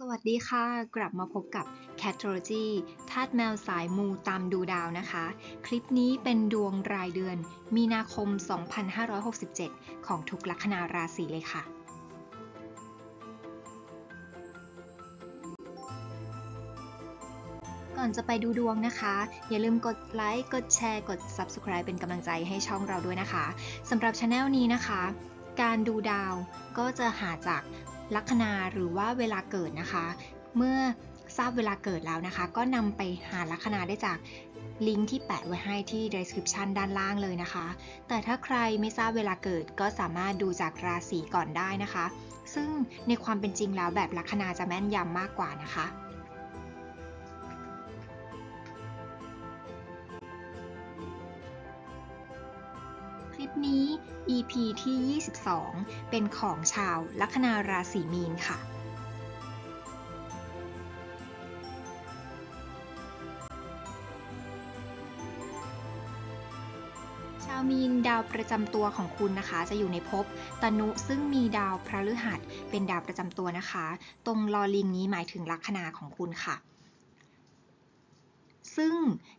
สวัสดีค่ะ กลับมาพบกับ c a t o l o g y ธาตุแมวสายมูตามดูดาวนะคะ คลิปนี้เป็นดวงรายเดือน มีนาคม 2567 ของทุกลัคนาราศีเลยค่ะ ก่อนจะไปดูดวงนะคะ อย่าลืมกดไลค์ กดแชร์ กด Subscribe เป็นกำลังใจให้ช่องเราด้วยนะคะสำหรับช anel นี้นะคะ การดูดาวก็จะหาจาก ลัคนาหรือว่าเวลาเกิดนะคะ เมื่อทราบเวลาเกิดแล้วนะคะ ก็นำไปหาลัคนาได้จากลิงก์ที่แปะไว้ให้ที่ description ด้านล่างเลยนะคะ แต่ถ้าใครไม่ทราบเวลาเกิดก็สามารถดูจากราศีก่อนได้นะคะ ซึ่งในความเป็นจริงแล้วแบบลัคนาจะแม่นยำมากกว่านะคะคลิปนี้ EP ที่ 22 เป็นของชาวลัคนาราศีมีนค่ะ ชาวมีนดาวประจำตัวของคุณนะคะ จะอยู่ในภพตนุซึ่งมีดาวพระฤหัสเป็นดาวประจำตัวนะคะ ตรงลอลิงนี้หมายถึงลัคนาของคุณค่ะ ซึ่ง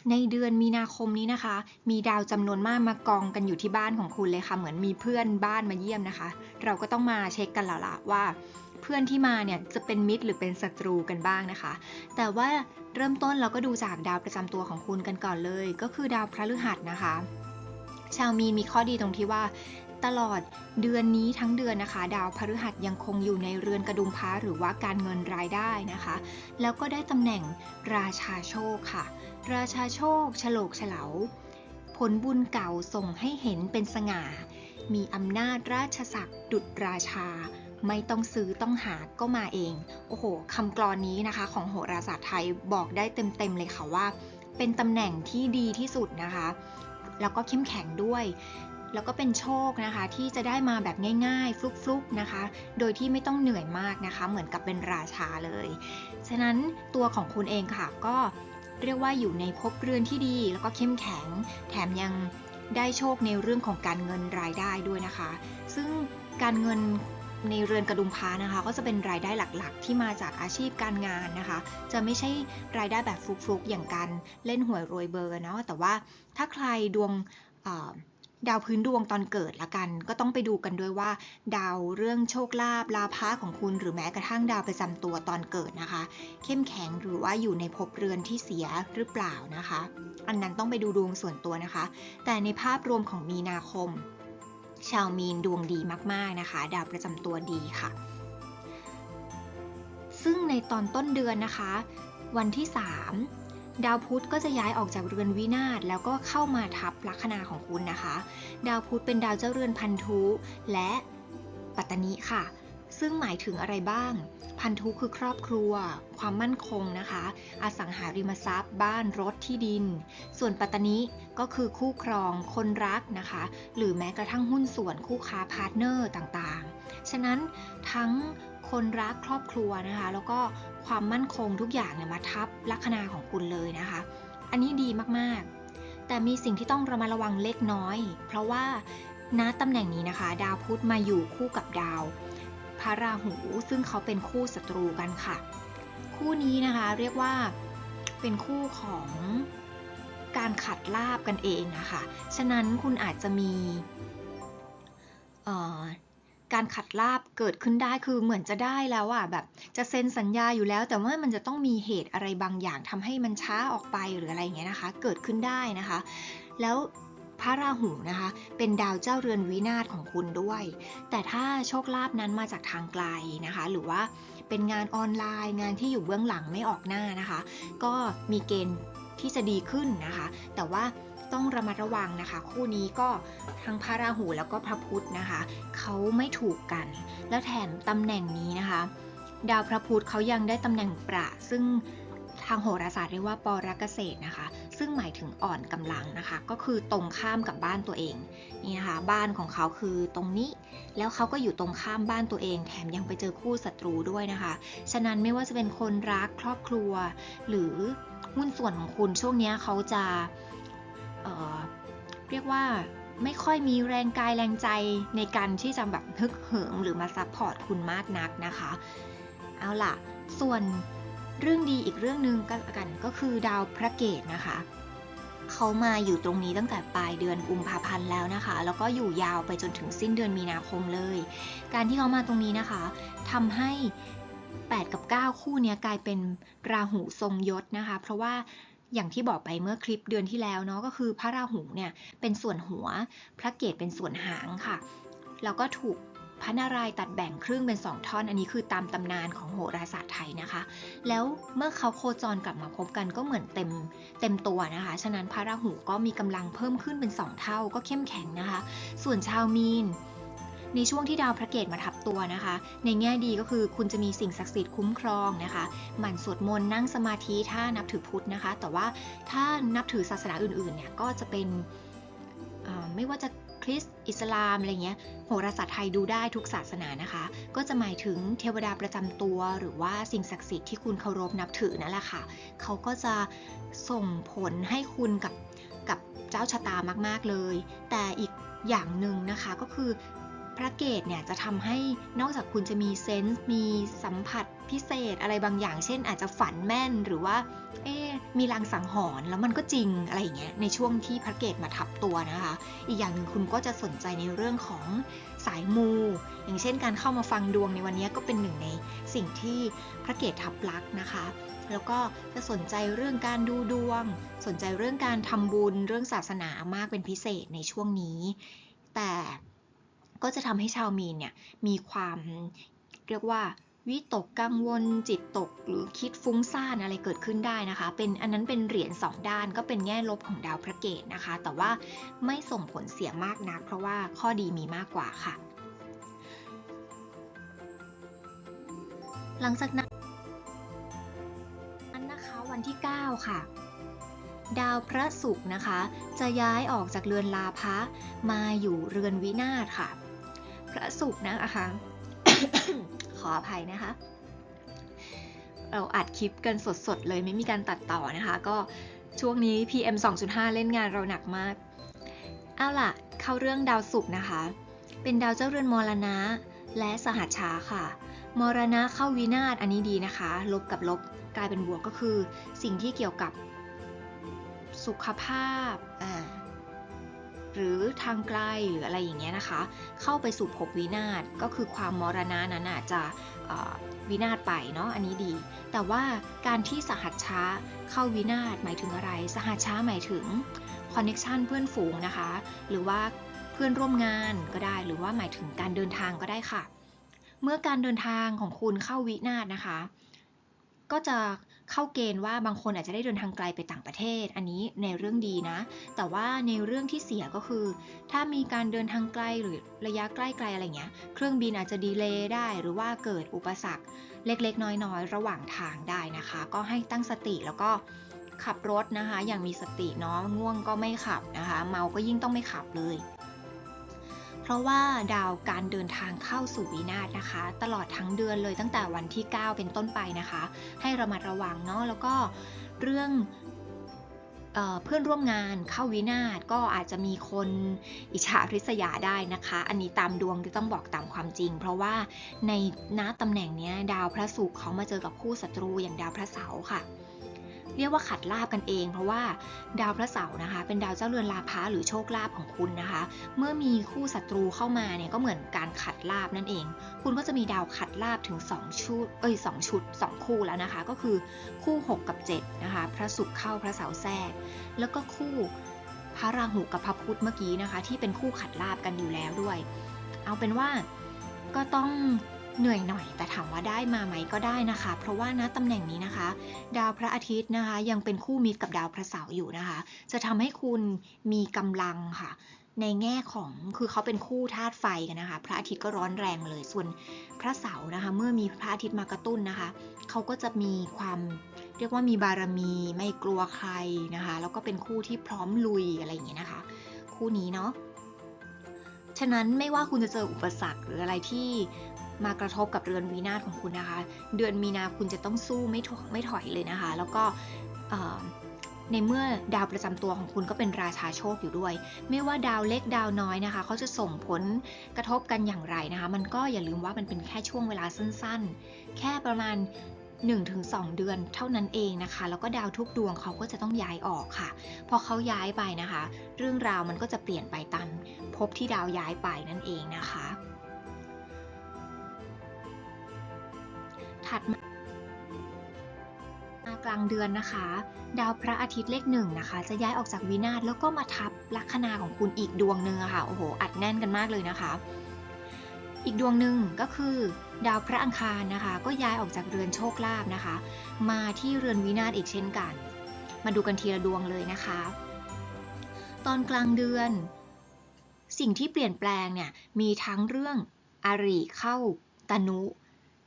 ในเดือนมีนาคมนี้นะคะ มีดาวจำนวนมากมากองกันอยู่ที่บ้านของคุณเลยค่ะ เหมือนมีเพื่อนบ้านมาเยี่ยมนะคะ เราก็ต้องมาเช็คกันแล้วล่ะว่า เพื่อนที่มาเนี่ยจะเป็นมิตรหรือเป็นศัตรูกันบ้างนะคะ แต่ว่าเริ่มต้นเราก็ดูจากดาวประจำตัวของคุณกันก่อนเลย ก็คือดาวพฤหัสนะคะ ชาวมีนมีข้อดีตรงที่ว่า ตลอดเดือนนี้ทั้งเดือนนะคะ ดาวพฤหัสยังคงอยู่ในเรือนกระดุมพระหรือว่าการเงินรายได้นะคะ แล้วก็ได้ตำแหน่งราชาโชคค่ะ ราชาโชคฉลกเฉลาผลบุญเก่าส่งให้เห็นเป็นสง่า มีอำนาจราชศักดิ์ดุจราชา ไม่ต้องซื้อต้องหาก็มาเอง โอ้โหคำกลอนนี้นะคะ ของโหราศาสตร์ไทยบอกได้เต็มๆเลยค่ะว่า เป็นตำแหน่งที่ดีที่สุดนะคะ แล้วก็เข้มแข็งด้วย แล้วก็เป็นโชคนะคะที่จะได้มาแบบง่ายๆ ฟลุกๆนะคะ โดยที่ไม่ต้องเหนื่อยมากนะคะ เหมือนกับเป็นราชาเลย ฉะนั้นตัวของคุณเองค่ะก็เรียกว่าอยู่ในภพเรือนที่ดี แล้วก็เข้มแข็ง แถมยังได้โชคในเรื่องของการเงินรายได้ด้วยนะคะ ซึ่งการเงินในเรือนกระดุมพานะคะ ก็จะเป็นรายได้หลักๆ ที่มาจากอาชีพการงานนะคะ จะไม่ใช่รายได้แบบฟลุกๆอย่างการเล่นหวยโรยเบอร์เนาะแต่ว่าถ้าใครดวงอ ดาวพื้นดวงตอนเกิดละกัน ก็ต้องไปดูกันด้วยว่า ดาวเรื่องโชคลาภลาภะของคุณ หรือแม้กระทั่งดาวประจำตัวตอนเกิดนะคะ เข้มแข็งหรือว่าอยู่ในภพเรือนที่เสียหรือเปล่านะคะ อันนั้นต้องไปดูดวงส่วนตัวนะคะ แต่ในภาพรวมของมีนาคม ชาวมีนดวงดีมากๆนะคะ ดาวประจำตัวดีค่ะ ซึ่งในตอนต้นเดือนนะคะ วันที่ 3 ดาวพุธก็จะย้ายออกจากเรือนวินาศแล้วก็เข้ามาทับลัคนาของคุณนะคะ ดาวพุธเป็นดาวเจ้าเรือนพันธุและปัตตนิค่ะ ซึ่งหมายถึงอะไรบ้าง พันธุคือครอบครัว ความมั่นคงนะคะ อสังหาริมทรัพย์ บ้านรถที่ดิน ส่วนปัตตนิก็คือคู่ครอง คนรักนะคะ หรือแม้กระทั่งหุ้นส่วนคู่ค้าพาร์ทเนอร์ต่างๆ ฉะนั้นทั้ง คนรักครอบครัวนะคะ แล้วก็ความมั่นคงทุกอย่างเนี่ยมาทับลัคนาของคุณเลยนะคะ อันนี้ดีมากๆ แต่มีสิ่งที่ต้องระมัดระวังเล็กน้อย เพราะว่าณตำแหน่งนี้นะคะ ดาวพุธมาอยู่คู่กับดาวพระราหูซึ่งเขาเป็นคู่ศัตรูกันค่ะ คู่นี้นะคะเรียกว่าเป็นคู่ของการขัดลาบกันเองนะคะ ฉะนั้นคุณอาจจะมี การขัดลาบเกิดขึ้นได้คือเหมือนจะได้แล้วอะแบบ จะเซ็นสัญญาอยู่แล้ว แต่ว่ามันจะต้องมีเหตุอะไรบางอย่างทำให้มันช้าออกไปหรืออะไรอย่างเงี้ยนะคะ เกิดขึ้นได้นะคะ แล้วพระราหูนะคะ เป็นดาวเจ้าเรือนวินาศของคุณด้วย แต่ถ้าโชคลาภนั้นมาจากทางไกลนะคะ หรือว่าเป็นงานออนไลน์ งานที่อยู่เบื้องหลังไม่ออกหน้านะคะ ก็มีเกณฑ์ที่จะดีขึ้นนะคะ แต่ว่า ต้องระมัดระวังนะคะ คู่นี้ก็ทั้งพระราหูแล้วก็พระพุธนะคะเขาไม่ถูกกัน แล้วแถมตำแหน่งนี้นะคะ ดาวพระพุธเขายังได้ตำแหน่งประซึ่งทางโหราศาสตร์เรียกว่าปรกเกษตรนะคะ ซึ่งหมายถึงอ่อนกำลังนะคะ ก็คือตรงข้ามกับบ้านตัวเองนี่นะคะ บ้านของเขาคือตรงนี้ แล้วเขาก็อยู่ตรงข้ามบ้านตัวเอง แถมยังไปเจอคู่ศัตรูด้วยนะคะ ฉะนั้นไม่ว่าจะเป็นคนรักครอบครัว หรือหุ้นส่วนของคุณช่วงนี้เขาจะ เเรียกว่าไม่ค่อยมีแรงกายแรงใจในการที่จะแบบฮึกเหิมหรือมาซัพพอร์ตคุณมากนักนะคะ เอาล่ะ ส่วนเรื่องดีอีกเรื่องหนึ่งก็กันก็คือดาวพระเกตนะคะ เขามาอยู่ตรงนี้ตั้งแต่ปลายเดือนกุมภาพันธ์แล้วนะคะ แล้วก็อยู่ยาวไปจนถึงสิ้นเดือนมีนาคมเลย การที่เขามาตรงนี้นะคะทำให้ 8 กับ 9 คู่นี้กลายเป็นราหูทรงยศนะคะ เพราะว่า อย่างที่บอกไปเมื่อคลิปเดือนที่แล้วเนาะก็คือพระราหูเนี่ยเป็นส่วนหัว พระเกตเป็นส่วนหางค่ะ แล้วก็ถูกพระนารายณ์ตัดแบ่งครึ่งเป็นสองท่อน อันนี้คือตามตำนานของโหราศาสตร์ไทยนะคะ แล้วเมื่อเขาโคจรกลับมาพบกันก็เหมือนเต็มเต็มตัวนะคะ ฉะนั้นพระราหูก็มีกำลังเพิ่มขึ้นเป็น2เท่าก็เข้มแข็งนะคะ ส่วนชาวมีน ในช่วงที่ดาวพระเกตมาทับตัวนะคะ ในแง่ดีก็คือคุณจะมีสิ่งศักดิ์สิทธิ์คุ้มครองนะคะ หมั่นสวดมนต์นั่งสมาธิถ้านับถือพุทธนะคะ แต่ว่าถ้านับถือศาสนาอื่นๆเนี่ยก็จะเป็นไม่ว่าจะคริสต์อิสลามอะไรเงี้ยโหราศาสตร์ไทยดูได้ทุกศาสนานะคะ ก็จะหมายถึงเทวดาประจำตัว หรือว่าสิ่งศักดิ์สิทธิ์ที่คุณเคารพนับถือนั่นแหละค่ะเขาก็จะส่งผลให้คุณกับกับเจ้าชะตามากๆเลย แต่อีกอย่างหนึ่งนะคะก็คือ พระเกตเนี่ยจะทำให้นอกจากคุณจะมีเซนส์มีสัมผัสพิเศษอะไรบางอย่าง เช่น อาจจะฝันแม่นหรือว่า เอ๊มีลางสังหรณ์แล้วมันก็จริงอะไรอย่างเงี้ยในช่วงที่พระเกตมาทับตัวนะคะ อีกอย่างหนึ่งคุณก็จะสนใจในเรื่องของสายมู อย่างเช่นการเข้ามาฟังดวงในวันนี้ก็เป็นหนึ่งในสิ่งที่พระเกตทับลักษ์นะคะแล้วก็จะสนใจเรื่องการดูดวง สนใจเรื่องการทำบุญ เรื่องศาสนามากเป็นพิเศษในช่วงนี้ แต่ ก็จะทำให้ชาวมีนเนี่ยมีความเรียกว่าวิตกกังวลจิตตกหรือคิดฟุ้งซ่านอะไรเกิดขึ้นได้นะคะ เป็นอันนั้นเป็นเหรียญสองด้านก็เป็นแง่ลบของดาวพระเกตนะคะ แต่ว่าไม่ส่งผลเสียมากนัก เพราะว่าข้อดีมีมากกว่าค่ะ หลังจากนั้นนะคะวันที่ 9 ค่ะ ดาวพระศุกร์นะคะ จะย้ายออกจากเรือนลาภะมาอยู่เรือนวินาศค่ะ ระศุกร์นะคะ ขออภัยนะคะ เราอัดคลิปกันสดๆเลยไม่มีการตัดต่อนะคะ ก็ช่วงนี้ PM 2.5 เล่นงานเราหนักมาก เอาล่ะ เข้าเรื่องดาวศุกร์นะคะ เป็นดาวเจ้าเรือนมรณะ และสหัชชาค่ะ มรณะเข้าวินาศอันนี้ดีนะคะ ลบกับลบกลายเป็นบวกก็คือ สิ่งที่เกี่ยวกับสุขภาพอ่า หรือทางไกลหรืออะไรอย่างเงี้ยนะคะ เข้าไปสู่ภพวินาศก็คือความมรณะนั้นอาจจะวินาศไปเนาะอันนี้ดี แต่ว่าการที่สหัชช้าเข้าวินาศหมายถึงอะไร สหัชช้าหมายถึงคอนเน็ชันเพื่อนฝูงนะคะ หรือว่าเพื่อนร่วมงานก็ได้ หรือว่าหมายถึงการเดินทางก็ได้ค่ะ เมื่อการเดินทางของคุณเข้าวินาศนะคะ ก็จะ เข้าเกณฑ์ว่าบางคนอาจจะได้เดินทางไกลไปต่างประเทศ อันนี้ในเรื่องดีนะ แต่ว่าในเรื่องที่เสียก็คือ ถ้ามีการเดินทางไกลหรือระยะใกล้ๆอะไรเงี้ย เครื่องบินอาจจะดีเลย์ได้ หรือว่าเกิดอุปสรรคเล็กๆ น้อยๆ ระหว่างทางได้นะคะ ก็ให้ตั้งสติแล้วก็ขับรถนะคะ อย่างมีสติเนาะง่วงก็ไม่ขับนะคะ เมาก็ยิ่งต้องไม่ขับเลย เพราะว่าดาวการเดินทางเข้าสู่วินาศนะคะ ตลอดทั้งเดือนเลยตั้งแต่วันที่ 9 เป็นต้นไปนะคะ ให้ระมัดระวังเนาะแล้วก็เรื่องเพื่อนร่วมงานเข้าวินาศก็อาจจะมีคนอิจฉาริษยาได้นะคะ อันนี้ตามดวงที่ต้องบอกตามความจริง เพราะว่าในณตำแหน่งเนี้ยดาวพระศุกร์เขามาเจอกับคู่ศัตรูอย่างดาวพระเสาร์ค่ะ เรียกว่าขัดลาบกันเอง เพราะว่าดาวพระเสาร์นะคะ เป็นดาวเจ้าเรือนลาภะหรือโชคลาภของคุณนะคะ เมื่อมีคู่ศัตรูเข้ามาเนี่ยก็เหมือนการขัดลาบนั่นเอง คุณก็จะมีดาวขัดลาบถึง 2 ชุด เอ้ยสองชุด 2 คู่แล้วนะคะ ก็คือคู่ 6 กับ 7 นะคะ พระศุกร์เข้าพระเสาร์แทรก แล้วก็คู่พระราหูกับพระพุธเมื่อกี้นะคะ ที่เป็นคู่ขัดลาบกันอยู่แล้วด้วย เอาเป็นว่าก็ต้อง เหนื่อยหน่อย แต่ถามว่าได้มาไหมก็ได้นะคะ เพราะว่านะตำแหน่งนี้นะคะ ดาวพระอาทิตย์นะคะ ยังเป็นคู่มิตรกับดาวพระเสาร์อยู่นะคะ จะทำให้คุณมีกำลังค่ะ ในแง่ของคือเขาเป็นคู่ธาตุไฟกันนะคะ พระอาทิตย์ก็ร้อนแรงเลยส่วนพระเสาร์นะคะ เมื่อมีพระอาทิตย์มากระตุ้นนะคะเขาก็จะมีความเรียกว่ามีบารมีไม่กลัวใครนะคะแล้วก็เป็นคู่ที่พร้อมลุยอะไรอย่างเงี้ยนะคะ คู่นี้เนาะฉะนั้นไม่ว่าคุณจะเจออุปสรรคหรืออะไรที่ มากระทบกับเรือนวีนาศของคุณนะคะ เดือนมีนาคุณจะต้องสู้ไม่ถอยไม่ถอยเลยนะคะ แล้วก็ในเมื่อดาวประจำตัวของคุณก็เป็นราชาโชคอยู่ด้วย ไม่ว่าดาวเล็กดาวน้อยนะคะเขาจะส่งผลกระทบกันอย่างไรนะคะ มันก็อย่าลืมว่ามันเป็นแค่ช่วงเวลาสั้นๆ แค่ประมาณ 1-2 เดือนเท่านั้นเองนะคะ แล้วก็ดาวทุกดวงเขาก็จะต้องย้ายออกค่ะ พอเขาย้ายไปนะคะ เรื่องราวมันก็จะเปลี่ยนไปตามภพที่ดาวย้ายไปนั่นเองนะคะ ถัดมากลางเดือนนะคะ ดาวพระอาทิตย์เลขหนึ่งนะคะ จะย้ายออกจากวินาศแล้วก็มาทับลัคนาของคุณอีกดวงหนึ่งะค่ะโอ้โหอัดแน่นกันมากเลยนะคะ อีกดวงหนึ่งก็คือ ดาวพระอังคารนะคะ ก็ย้ายออกจากเรือนโชคลาภนะคะ มาที่เรือนวินาศอีกเช่นกัน มาดูกันทีละดวงเลยนะคะ ตอนกลางเดือน สิ่งที่เปลี่ยนแปลงเนี่ยมีทั้งเรื่องอาริเข้าตนุ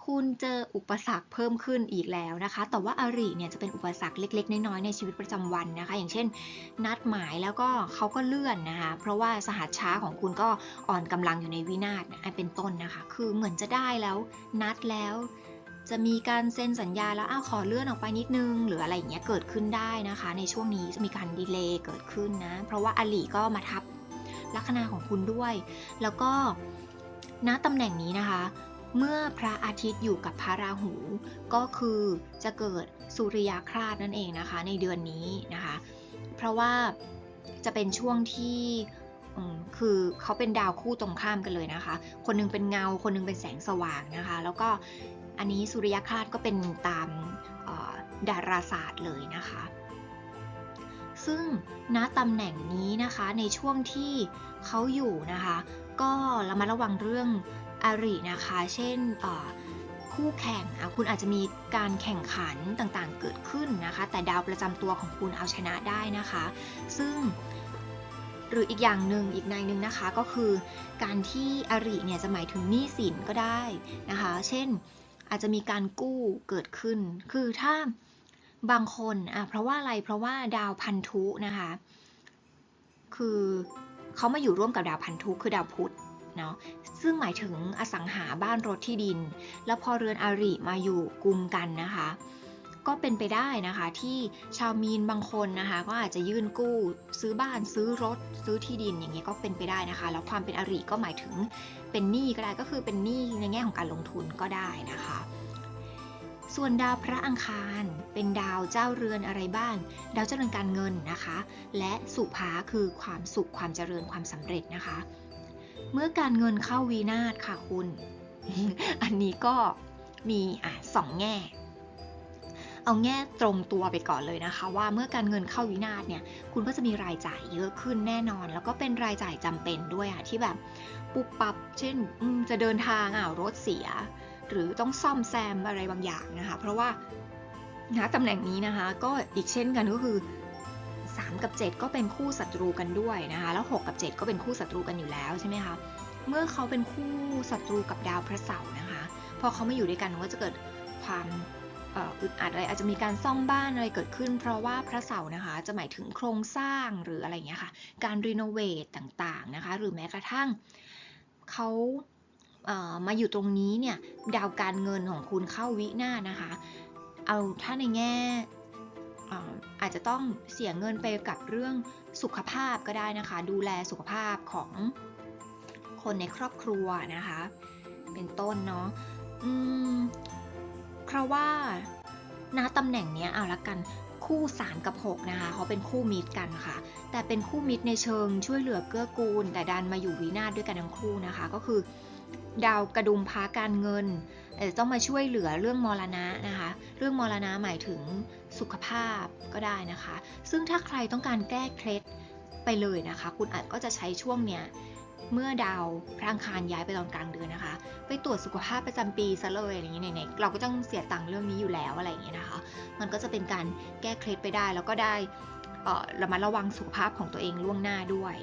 คุณเจออุปสรรคเพิ่มขึ้นอีกแล้วนะคะ แต่ว่าอาริเนี่ยจะเป็นอุปสรรคเล็ก ๆ น้อยๆในชีวิตประจำวันนะคะ อย่างเช่น นัดหมายแล้วก็เขาก็เลื่อนนะคะ เพราะว่าสหัสช้าของคุณก็อ่อนกำลังอยู่ในวินาศนะเป็นต้นนะคะ คือเหมือนจะได้แล้วนัดแล้วจะมีการเซ็นสัญญาแล้วอ้าวขอเลื่อนออกไปนิดนึง หรืออะไรอย่างเงี้ยเกิดขึ้นได้นะคะ ในช่วงนี้จะมีการดีเลย์เกิดขึ้นนะ เพราะว่าอลีก็มาทับลัคนาของคุณด้วย แล้วก็ณตำแหน่งนี้นะคะ เมื่อพระอาทิตย์อยู่กับพระราหู ก็คือจะเกิดสุริยคราสนั่นเองนะคะ ในเดือนนี้นะคะ เพราะว่าจะเป็นช่วงที่คือเขาเป็นดาวคู่ตรงข้ามกันเลยนะคะ คนหนึงเป็นเงา คนหนึงเป็นแสงสว่างนะคะ แล้วก็อันนี้สุริยคราสก็เป็นตามดาราศาสตร์เลยนะคะ ซึ่งณตำแหน่งนี้นะคะในช่วงที่เขาอยู่นะคะ ก็ระมัดระวังเรื่อง อารินะคะ เช่นคู่แข่งคุณอาจจะมีการแข่งขันต่างๆ เกิดขึ้นนะคะ แต่ดาวประจำตัวของคุณเอาชนะได้นะคะ ซึ่งหรืออีกอย่างหนึ่งอีกในหนึ่งนะคะก็คือ การที่อริเนี่ยจะหมายถึงหนี้สินก็ได้นะคะ เช่นอาจจะมีการกู้เกิดขึ้น คือถ้าบางคนอะเพราะว่าอะไรเพราะว่าดาวพันธุนะคะ คือเขามาอยู่ร่วมกับดาวพันธุคือดาวพุธ เนาะซึ่งหมายถึงอสังหาบ้านรถที่ดิน แล้วพอเรือนอาริมาอยู่กลุ่มกันนะคะ ก็เป็นไปได้นะคะที่ชาวมีนบางคนนะคะ ก็อาจจะยื่นกู้ ซื้อบ้านซื้อรถ ซื้อที่ดินอย่างเงี้ยก็เป็นไปได้นะคะ แล้วความเป็นอริก็หมายถึงเป็นหนี้ก็ได้ก็คือเป็นหนี้ในแง่ของการลงทุนก็ได้นะคะส่วนดาวพระอังคารเป็นดาวเจ้าเรือนอะไรบ้าง ดาวเจ้าเรือนการเงินนะคะ และสุภาคือความสุขความเจริญความสำเร็จนะคะ เมื่อการเงินเข้าวีนาศค่ะคุณ อันนี้ก็มีอะสองแง่ เอาแง่ตรงตัวไปก่อนเลยนะคะ ว่าเมื่อการเงินเข้าวินาศเนี่ย คุณก็จะมีรายจ่ายเยอะขึ้นแน่นอน แล้วก็เป็นรายจ่ายจำเป็นด้วยอะที่แบบปุบปับ เช่นจะเดินทางอ่าวรถเสีย หรือต้องซ่อมแซมอะไรบางอย่างนะคะ เพราะว่าณตำแหน่งนี้นะคะ ก็อีกเช่นกันก็คือ 3 กับ 7 ก็เป็นคู่ศัตรูกันด้วยนะคะ แล้ว 6 กับ 7 ก็เป็นคู่ศัตรูกันอยู่แล้วใช่ไหมคะเมื่อเขาเป็นคู่ศัตรูกับดาวพระเสาร์นะคะพอเขามาอยู่ด้วยกันก็จะเกิดความอึดอัดอะไรอาจจะมีการซ่อมบ้านอะไรเกิดขึ้น เพราะว่าพระเสาร์นะคะจะหมายถึงโครงสร้างหรืออะไรอย่างเงี้ยค่ะการรีโนเวทต่างๆนะคะหรือแม้กระทั่งเขาเอ่อมาอยู่ตรงนี้เนี่ยดาวการเงินของคุณเข้าวินาศนะคะ เอาถ้าในแง่ อาจจะต้องเสียเงินไปกับเรื่องสุขภาพก็ได้นะคะ ดูแลสุขภาพของคนในครอบครัวนะคะ เป็นต้นเนาะเพราะว่าณตำแหน่งเนี้ยเอาละกันคู่3กับ6นะคะเขาเป็นคู่มิตรกันค่ะ แต่เป็นคู่มิตรในเชิงช่วยเหลือเกื้อกูล แต่ดันมาอยู่วินาศด้วยกันทั้งคู่นะคะ ก็คือ ดาวกระดุมพาการเงินจจะต้องมาช่วยเหลือเรื่องมรณะนะคะ เรื่องมรณะหมายถึง สุขภาพก็ได้นะคะ ซึ่งถ้าใครต้องการแก้เคล็ดไปเลยนะคะ คุณอาจก็จะใช้ช่วงเนี้ยเมื่อดาวพระอังคารย้ายไปตอนกลางเดือนนะคะ ไปตรวจสุขภาพประจำปีซะเลยอะไรอย่างเงี้ยไหนๆเราก็ต้องเสียตังค์เรื่องนี้อยู่แล้วอะไรอย่างเงี้ยนะคะ มันก็จะเป็นการแก้เคล็ดไปได้แล้วก็ได้เอ่อระมัดระวังสุขภาพของตัวเองล่วงหน้าด้วย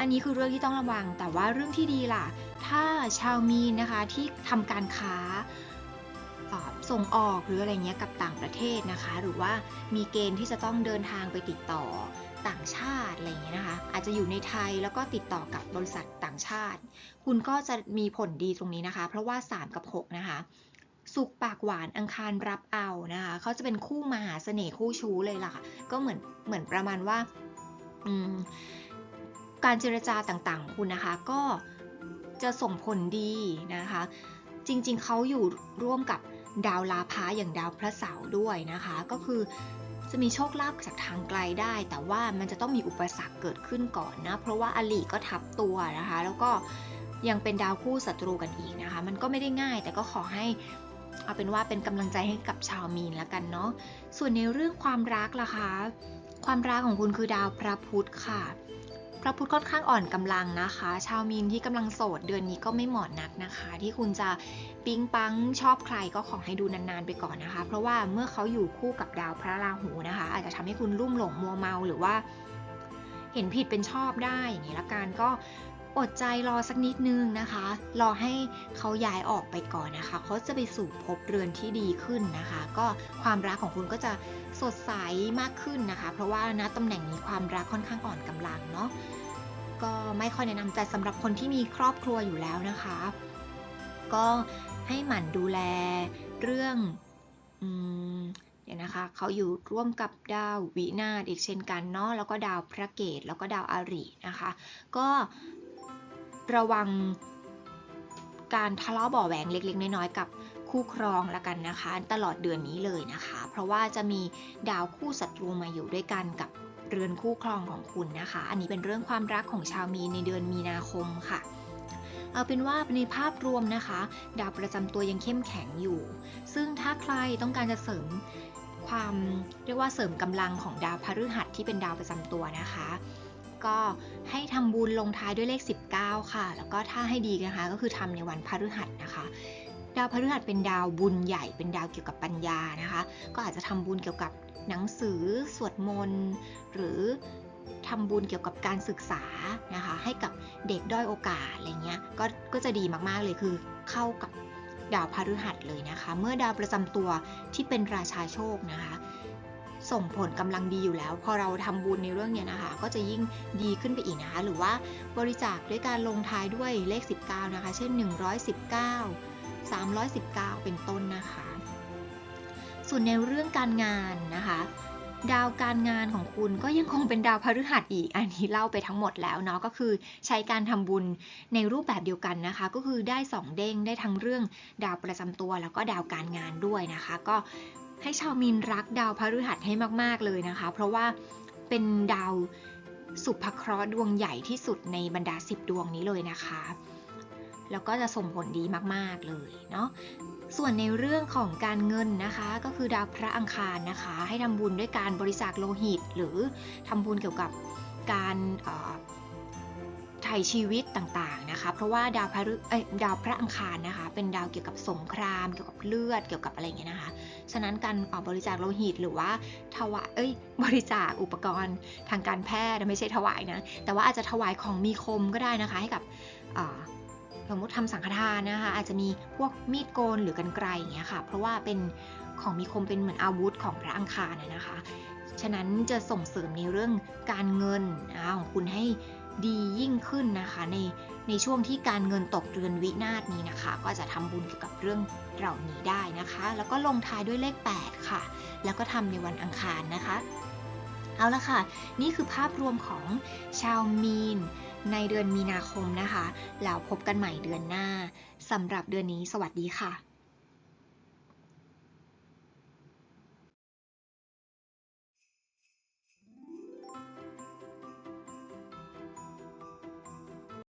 อันนี้คือเรื่องที่ต้องระวังแต่ว่าเรื่องที่ดีล่ะ ถ้าชาวมีนนะคะที่ทำการค้า ส่งออกหรืออะไรเงี้ยกับต่างประเทศนะคะ หรือว่ามีเกณฑ์ที่จะต้องเดินทางไปติดต่อต่างชาติอะไรเงี้ยนะคะ อาจจะอยู่ในไทยแล้วก็ติดต่อกับบริษัทต่างชาติ คุณก็จะมีผลดีตรงนี้นะคะ เพราะว่า 3 กับ 6 นะคะ สุขปากหวานอังคารรับเอานะคะเขาจะเป็นคู่มหาเสน่ห์คู่ชู้เลยล่ะ ก็เหมือนเหมือนประมาณว่าการเจรจาต่างๆของคุณนะคะ ก็จะส่งผลดีนะคะ จริงๆเขาอยู่ร่วมกับ ดาวลาพาอย่างดาวพระเสาร์ด้วยนะคะ ก็คือจะมีโชคลาภจากทางไกลได้ แต่ว่ามันจะต้องมีอุปสรรคเกิดขึ้นก่อนนะ เพราะว่าอลีก็ทับตัวนะคะ แล้วก็ยังเป็นดาวคู่ศัตรูกันอีกนะคะ มันก็ไม่ได้ง่าย แต่ก็ขอให้เอาเป็นว่าเป็นกำลังใจให้กับชาวมีนแล้วกันเนาะ ส่วนในเรื่องความรักล่ะคะ ความรักของคุณคือดาวพระพุธค่ะ พระพุธค่อนข้างอ่อนกำลังนะคะ ชาวมีนที่กำลังโสดเดือนนี้ก็ไม่เหมาะนักนะคะ ที่คุณจะปิ๊งปังชอบใครก็ขอให้ดูนานๆไปก่อนนะคะ เพราะว่าเมื่อเขาอยู่คู่กับดาวพระราหูนะคะ อาจจะทำให้คุณลุ่มหลงมัวเมาหรือว่าเห็นผิดเป็นชอบได้อย่างนี้ละกันก็ อดใจรอสักนิดนึงนะคะ รอให้เขาย้ายออกไปก่อนนะคะ เขาจะไปสู่ภพเรือนที่ดีขึ้นนะคะ ก็ความรักของคุณก็จะสดใสมากขึ้นนะคะ เพราะว่าณตำแหน่งนี้ความรักค่อนข้างอ่อนกำลังเนาะ ก็ไม่ค่อยแนะนำแต่สำหรับคนที่มีครอบครัวอยู่แล้วนะคะ ก็ให้หมั่นดูแลเรื่องอืมเดี๋ยวนะคะเขาอยู่ร่วมกับดาววินาศอีกเช่นกันเนาะแล้วก็ดาวพระเกตแล้วก็ดาวอารินะคะ ก็ ระวังการทะเลาะเบาะแหวงเล็ก ๆ น้อยๆกับคู่ครองละกันนะคะ ตลอดเดือนนี้เลยนะคะ เพราะว่าจะมีดาวคู่ศัตรูมาอยู่ด้วยกันกับเรือนคู่ครองของคุณนะคะ อันนี้เป็นเรื่องความรักของชาวมีในเดือนมีนาคมค่ะ เอาเป็นว่าในภาพรวมนะคะ ดาวประจำตัวยังเข้มแข็งอยู่ ซึ่งถ้าใครต้องการจะเสริมความเรียกว่าเสริมกำลังของดาวพฤหัสที่เป็นดาวประจำตัวนะคะ ก็ให้ทำบุญลงท้ายด้วยเลข 19 ค่ะ แล้วก็ถ้าให้ดีนะคะก็คือทำในวันพฤหัสนะคะดาวพฤหัสเป็นดาวบุญใหญ่เป็นดาวเกี่ยวกับปัญญานะคะ ก็อาจจะทำบุญเกี่ยวกับหนังสือสวดมนต์หรือทำบุญเกี่ยวกับการศึกษานะคะ ให้กับเด็กด้อยโอกาสอะไรเงี้ยก็ก็จะดีมากๆเลยคือเข้ากับดาวพฤหัสเลยนะคะ เมื่อดาวประจำตัวที่เป็นราชาโชคนะคะ ส่งผลกำลังดีอยู่แล้ว พอเราทำบุญในเรื่องเนี้ยนะคะ ก็จะยิ่งดีขึ้นไปอีกนะคะ หรือว่าบริจาคด้วยการลงท้ายด้วยเลข 19 นะคะ เช่น 119 319 เป็นต้นนะคะ ส่วนในเรื่องการงานนะคะดาวการงานของคุณก็ยังคงเป็นดาวพฤหัสอีก อันนี้เล่าไปทั้งหมดแล้วเนาะก็คือใช้การทำบุญในรูปแบบเดียวกันนะคะ ก็คือได้ 2 เด้งได้ทั้งเรื่องดาวประจำตัวแล้วก็ดาวการงานด้วยนะคะ ก็ ให้ชาวมีนรักดาวพฤหัสให้มาก ๆ เลยนะคะ เพราะว่าเป็นดาวสุภเคราะห์ดวงใหญ่ที่สุดในบรรดา 10 ดวงนี้เลยนะคะ แล้วก็จะส่งผลดีมาก ๆ เลยเนาะส่วนในเรื่องของการเงินนะคะ ก็คือดาวพระอังคารนะคะ ให้ทำบุญด้วยการบริจาคโลหิต หรือทำบุญเกี่ยวกับการเอ่อถ่ายชีวิตต่างๆนะคะ เพราะว่าดาวพระเอ้ยดาวพระอังคารนะคะ เป็นดาวเกี่ยวกับสงคราม เกี่ยวกับเลือดเกี่ยวกับอะไรเงี้ยนะคะ ฉะนั้นการออกบริจาคโลหิตหรือว่าถวายเอ้ยบริจาคอุปกรณ์ทางการแพทย์ไม่ใช่ถวายนะ แต่ว่าอาจจะถวายของมีคมก็ได้นะคะให้กับสมมติทำสังฆทานนะคะอาจจะมีพวกมีดโกนหรือกันไกรอย่างเงี้ยค่ะ เพราะว่าเป็นของมีคมเป็นเหมือนอาวุธของพระอังคารนะคะ ฉะนั้นจะส่งเสริมในเรื่องการเงินของคุณให้ดียิ่งขึ้นนะคะในในช่วงที่การเงินตกเรือนวินาศนี้นะคะ ก็จะทำบุญเกี่ยวกับเรื่อง เหล่านี้ได้นะคะ แล้วก็ลงท้ายด้วยเลข 8 ค่ะ แล้วก็ทำในวันอังคารนะคะ เอาละค่ะ นี่คือภาพรวมของชาวมีน ในเดือนมีนาคมนะคะ แล้วพบกันใหม่เดือนหน้าสำหรับเดือนนี้สวัสดีค่ะ